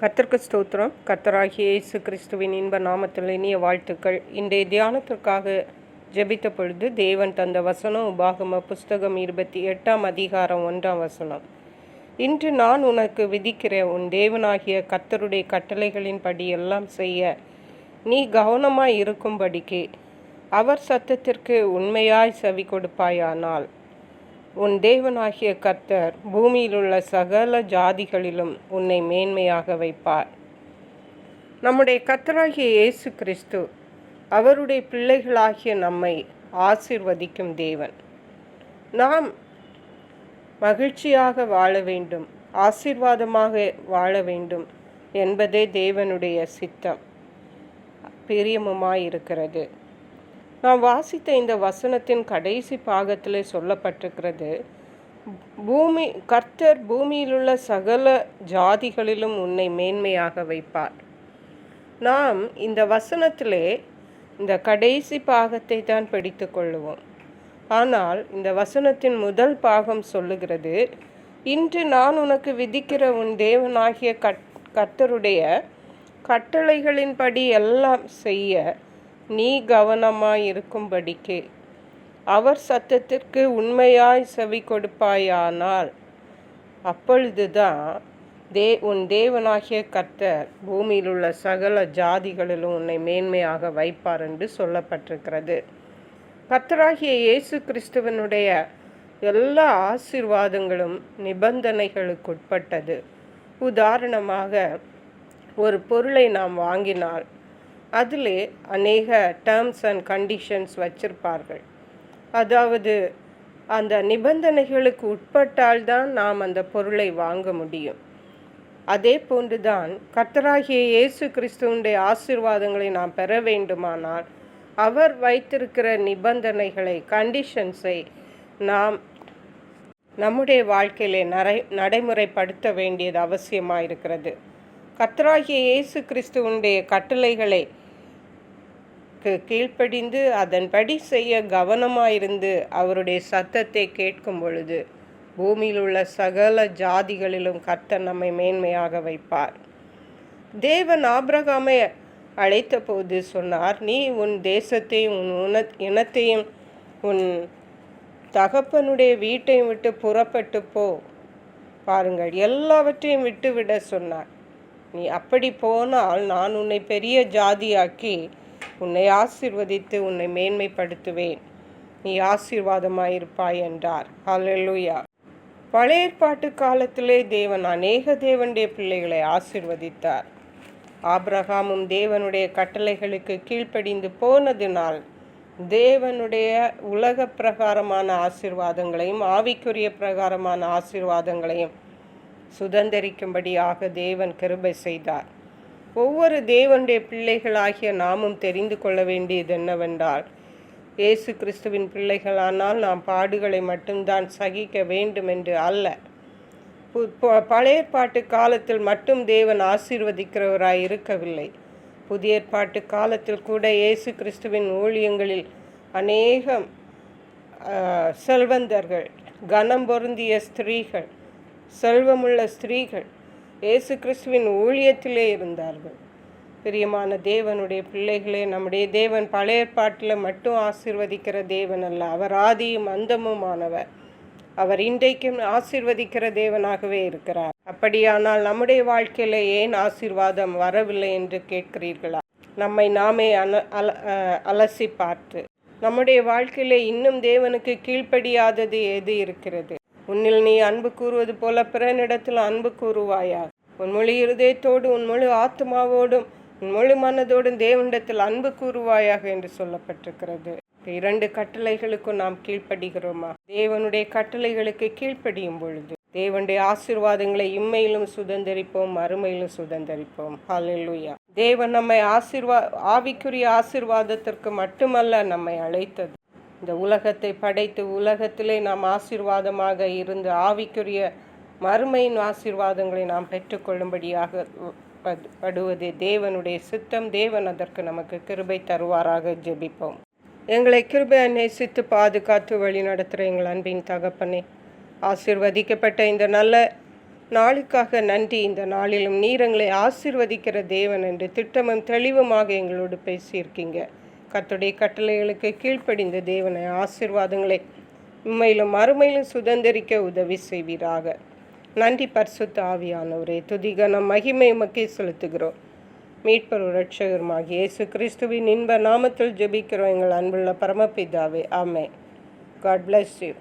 கர்த்தருக்கு ஸ்தோத்திரம். கர்த்தராகிய இயேசு கிறிஸ்துவின் இன்ப நாமத்தில் இனிய வாழ்த்துக்கள். இன்றைய தியானத்திற்காக ஜெபித்த பொழுது தேவன் தந்த வசனம் உபாகம புஸ்தகம் இருபத்தி எட்டாம் அதிகாரம் ஒன்றாம் வசனம். இன்று நான் உனக்கு விதிக்கிற உன் தேவனாகிய கர்த்தருடைய கட்டளைகளின்படி எல்லாம் செய்ய நீ கவனமாய் இருக்கும்படிக்கு அவர் சத்தத்திற்கு உண்மையாய் செவி கொடுப்பாயானால் உன் தேவனாகிய கர்த்தர் பூமியிலுள்ள சகல ஜாதிகளிலும் உன்னை மேன்மையாக வைப்பார். நம்முடைய கர்த்தராகிய இயேசு கிறிஸ்து அவருடைய பிள்ளைகளாகிய நம்மை ஆசிர்வதிக்கும் தேவன். நாம் மகிழ்ச்சியாக வாழ வேண்டும் ஆசீர்வாதமாக வாழ வேண்டும் என்பதே தேவனுடைய சித்தம். பிரியமுமாய் இருக்கிறது நாம் வாசித்த இந்த வசனத்தின் கடைசி பாகத்தில் சொல்லப்பட்டிருக்கிறது பூமி கர்த்தர் பூமியிலுள்ள சகல ஜாதிகளிலும் உன்னை மேன்மையாக வைப்பார். நாம் இந்த வசனத்திலே இந்த கடைசி பாகத்தை தான் படித்து கொள்ளுவோம். ஆனால் இந்த வசனத்தின் முதல் பாகம் சொல்லுகிறது இன்று நான் உனக்கு விதிக்கிற உன் தேவனாகிய கட் கர்த்தருடைய கட்டளைகளின்படி எல்லாம் செய்ய நீ கவனமாயிருக்கும்படிக்கு அவர் சத்தத்திற்கு உண்மையாய் செவி கொடுப்பாயானால் அப்பொழுதுதான் தே உன் தேவனாகிய கர்த்தர் பூமியில் உள்ள சகல ஜாதிகளிலும் உன்னை மேன்மையாக வைப்பார் என்று சொல்லப்பட்டிருக்கிறது. கர்த்தராகிய இயேசு கிறிஸ்துவனுடைய எல்லா ஆசீர்வாதங்களும் நிபந்தனைகளுக்குட்பட்டது. உதாரணமாக ஒரு பொருளை நாம் வாங்கினால் அதில் அநேக டேர்ம்ஸ் அண்ட் கண்டிஷன்ஸ் வச்சிருப்பார்கள். அதாவது அந்த நிபந்தனைகளுக்கு உட்பட்டால்தான் நாம் அந்த பொருளை வாங்க முடியும். அதே போன்றுதான் கர்த்தராகிய இயேசு கிறிஸ்துவனுடைய ஆசீர்வாதங்களை நாம் பெற வேண்டுமானால் அவர் வைத்திருக்கிற நிபந்தனைகளை கண்டிஷன்ஸை நாம் நம்முடைய வாழ்க்கையிலே நடை நடைமுறைப்படுத்த வேண்டியது அவசியமாக இருக்கிறது கர்த்தராகிய இயேசு கிறிஸ்துவனுடைய கட்டளைகளை கீழ்ப்படிந்து அதன்படி செய்ய கவனமாயிருந்து அவருடைய சத்தத்தை கேட்கும் பொழுது பூமியில் உள்ள சகல ஜாதிகளிலும் கர்த்தர் நம்மை மேன்மையாக வைப்பார். தேவன் ஆபிரகாமை அழைத்த போது சொன்னார் நீ உன் தேசத்தையும் உன் உன இனத்தையும் உன் தகப்பனுடைய வீட்டையும் விட்டு புறப்பட்டு போ பாருங்கள் எல்லாவற்றையும் விட்டுவிட சொன்னார். நீ அப்படி போனால் நான் உன்னை பெரிய ஜாதியாக்கி உன்னை ஆசிர்வதித்து உன்னை மேன்மைப்படுத்துவேன். நீ ஆசீர்வாதமாயிருப்பாய் என்றார். ஹalleluya. பழைய ஏற்பாட்டு காலத்திலே தேவன் அநேக தேவனுடைய பிள்ளைகளை ஆசிர்வதித்தார். ஆப்ரஹாமும் தேவனுடைய கட்டளைகளுக்கு கீழ்ப்படிந்து போனதினால் தேவனுடைய உலக பிரகாரமான ஆசிர்வாதங்களையும் ஆவிக்குரிய பிரகாரமான ஆசிர்வாதங்களையும் சுதந்திரிக்கும்படியாக தேவன் கிருபை செய்தார். ஒவ்வொரு தேவனுடைய பிள்ளைகளாகிய நாமும் தெரிந்து கொள்ள வேண்டியது என்னவென்றால் இயேசு கிறிஸ்துவின் பிள்ளைகளானால் நாம் பாடுகளை மட்டும்தான் சகிக்க வேண்டும் என்று அல்ல. பழைய பாட்டு காலத்தில் மட்டும் தேவன் ஆசீர்வதிக்கிறவராய் இருக்கவில்லை. புதிய பாட்டு காலத்தில் கூட இயேசு கிறிஸ்துவின் ஊழியங்களில் அநேகம் செல்வந்தர்கள் கனம் பொருந்திய ஸ்திரீகள் செல்வமுள்ள ஸ்திரீகள் இயேசு கிறிஸ்துவின் ஊழியத்திலே இருந்தார்கள். பிரியமான தேவனுடைய பிள்ளைகளே நம்முடைய தேவன் பழைய ஏற்பாட்டில் மட்டும் ஆசிர்வதிக்கிற தேவன் அல்ல. அவர் ஆதியும் அந்தமுமானவர். அவர் இன்றைக்கும் ஆசிர்வதிக்கிற தேவனாகவே இருக்கிறார். அப்படியானால் நம்முடைய வாழ்க்கையில் ஏன் ஆசிர்வாதம் வரவில்லை என்று கேட்கிறீர்களா? நம்மை நாமே அல அல அலசி பார்த்து. நம்முடைய வாழ்க்கையில் இன்னும் தேவனுக்கு கீழ்ப்படியாதது எது இருக்கிறது? உன்னில் நீ அன்பு கூறுவது போல பிறனிடத்தில் அன்பு கூறுவாயா உன் மொழி இருதயத்தோடு உன் முழு ஆத்மாவோடும் உன் முழு மனதோடும் தேவனிடத்தில் அன்பு கூறுவாயாக என்று சொல்லப்பட்டிருக்கிறது. இரண்டு கட்டளைகளுக்கும் நாம் கீழ்ப்படுகிறோமா? தேவனுடைய கட்டளைகளுக்கு கீழ்ப்படியும் பொழுது. தேவனுடைய ஆசீர்வாதங்களை இம்மையிலும் சுதந்திரிப்போம் அருமையிலும் சுதந்திரிப்போம். ஹalleluya தேவன் நம்மை ஆசிர்வா ஆவிக்குரிய ஆசிர்வாதத்திற்கு மட்டுமல்ல நம்மை அழைத்தது. இந்த உலகத்தை படைத்து உலகத்திலே நாம் ஆசீர்வாதமாக இருந்து ஆவிக்குரிய மறுமையின் ஆசீர்வாதங்களை நாம் பெற்றுக்கொள்ளும்படியாக படுவது தேவனுடைய சித்தம். தேவன் அதற்கு நமக்கு கிருபை தருவாராக. ஜெபிப்போம். எங்களை கிருபை நேசித்து பாதுகாத்து வழி நடத்துகிற எங்கள் அன்பின் தகப்பனே ஆசிர்வதிக்கப்பட்ட இந்த நல்ல நாளுக்காக நன்றி. இந்த நாளிலும் நீர் எங்களை ஆசிர்வதிக்கிற தேவன் என்று திட்டமும் தெளிவுமாக எங்களோடு பேசியிருக்கீங்க. கத்துடைய கட்டளைகளுக்கு கீழ்ப்படிந்த தேவனை ஆசிர்வாதங்களை உண்மையிலும் மறுமையிலும் சுதந்திரிக்க உதவி செய்வீராக. நன்றி பரிசுத்த ஆவியானவரே துதிகனம் மகிமை மக்கி செலுத்துகிறோம். மீட்பர் ரட்சகருமாகிய இயேசு கிறிஸ்துவின் இன்ப நாமத்தில் ஜெபிக்கிறோம். எங்கள் அன்புள்ள பரமபிதாவே ஆமே காட் பிளஸ் யூ